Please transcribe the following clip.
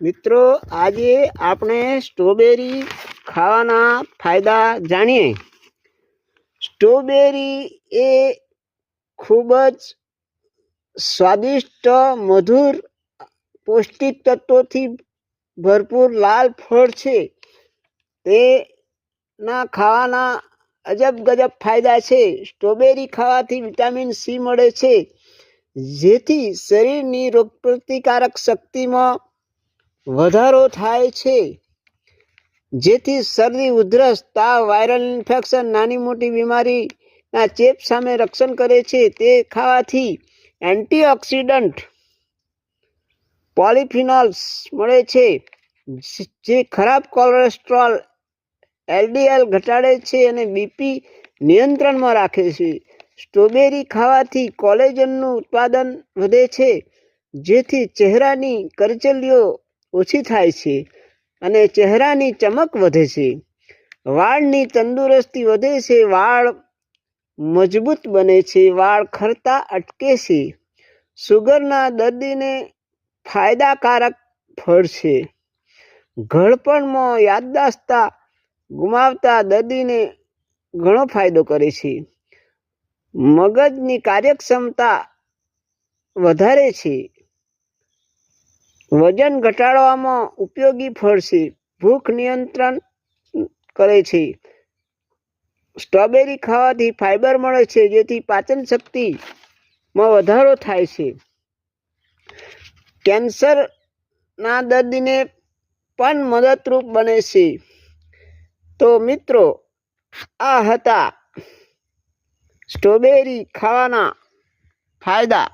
મિત્રો, આજે આપણે સ્ટ્રોબેરી ખાવાના ફાયદા જાણીએ. સ્ટ્રોબેરી એ ખૂબ જ સ્વાદિષ્ટ, મધુર, પૌષ્ટિક તત્વોથી ભરપૂર લાલ ફળ છે. તેના ખાવાના અજબ ગજબ ફાયદા છે. સ્ટ્રોબેરી ખાવાથી વિટામિન સી મળે છે, જેથી શરીરની રોગપ્રતિકારક શક્તિમાં વધારો થાય છે. જેથી શરદી ઉધરસ તાવ વાયરલ ઇન્ફેક્શન, નાની મોટી બીમારીના ચેપ સામે રક્ષણ કરે છે. તે ખાવાથી એન્ટીઓક્સિડન્ટ પોલિફિનોલ્સ મળે છે, જે ખરાબ કોલેસ્ટ્રોલ, એલડીએલ ઘટાડે છે અને બીપી નિયંત્રણમાં રાખે છે. સ્ટ્રોબેરી ખાવાથી કોલેજનનું ઉત્પાદન વધે છે, જેથી ચહેરાની કરચલીઓ ઓછી થાય છે અને ચહેરાની ચમક વધે છે. વાળની તંદુરસ્તી વધે છે, વાળ મજબૂત બને છે, વાળ ખરતા અટકે છે. સુગરના દર્દીને ફાયદાકારક ફળ છે. ઘડપણમાં યાદદાસ્તતા ગુમાવતા દર્દીને ઘણો ફાયદો કરે છે. મગજની કાર્યક્ષમતા વધારે છે. વજન ઘટાડવામાં ઉપયોગી ફળ છે. ભૂખ નિયંત્રણ કરે છે. સ્ટ્રોબેરી ખાવાથી ફાઇબર મળે છે, જેથી પાચન શક્તિમાં વધારો થાય છે. કેન્સરના દર્દીને પણ મદદરૂપ બને છે. તો મિત્રો, આ હતા સ્ટ્રોબેરી ખાવાના ફાયદા.